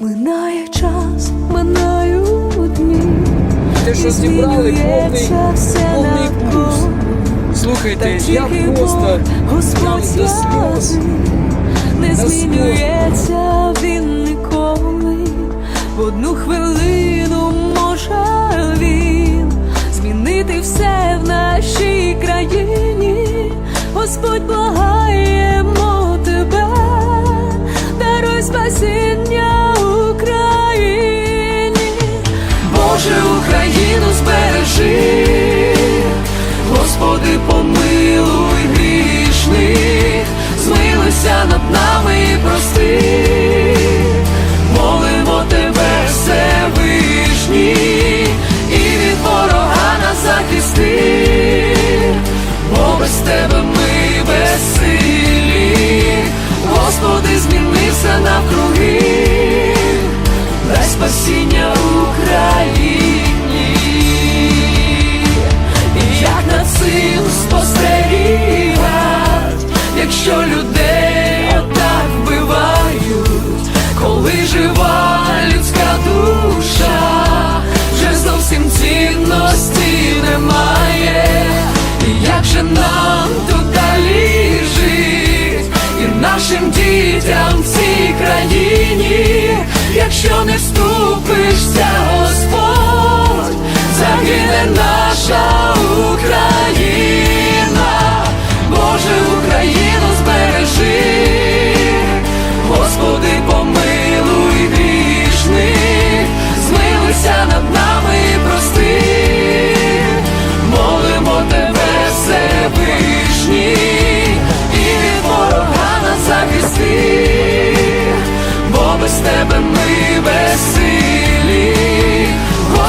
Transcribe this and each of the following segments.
Минає час, минають дні. Те, що зібрали повний, повний. Слухайте, я просто Господь до сльоз. Не змінюється він ніколи в одну хвилину. ми безсилі, Господи, змінився навкруги, дай спасіння Україні. якщо не вступишся.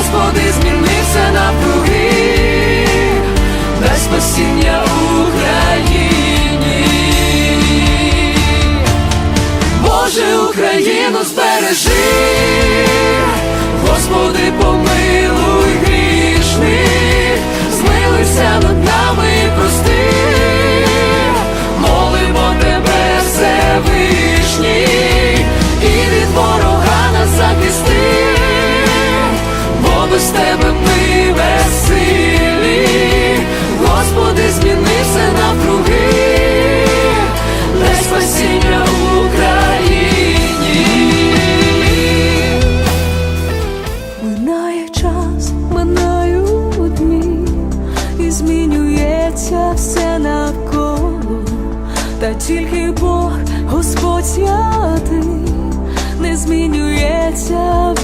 Господи, змінився навкруги, без спасіння Україні, Боже Україну збережи. безсилі, Господи, зміни все навкруги, дай спасіння в Україні. Минає час, минають дні, і змінюється все навколо, та тільки Бог Господь святий не змінюється.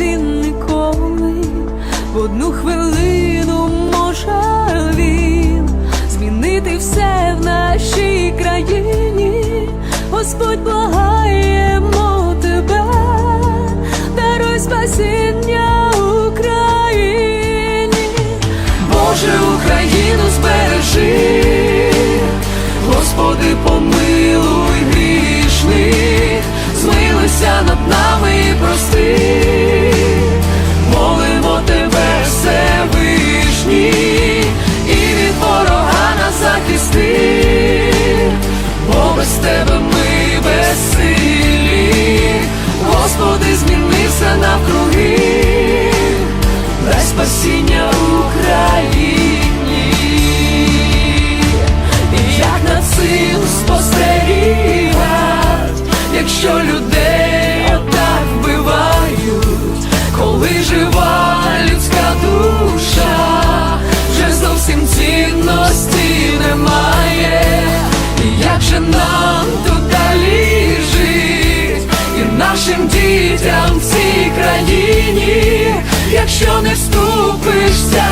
Боже, Україну збережи, Господи, помилуй. нашим дітям в цій країні, якщо не вступишся.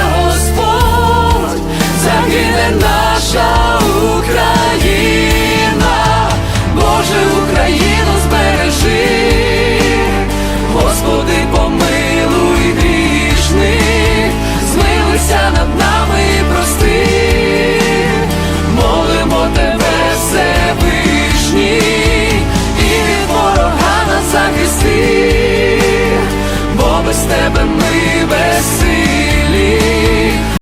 тебе.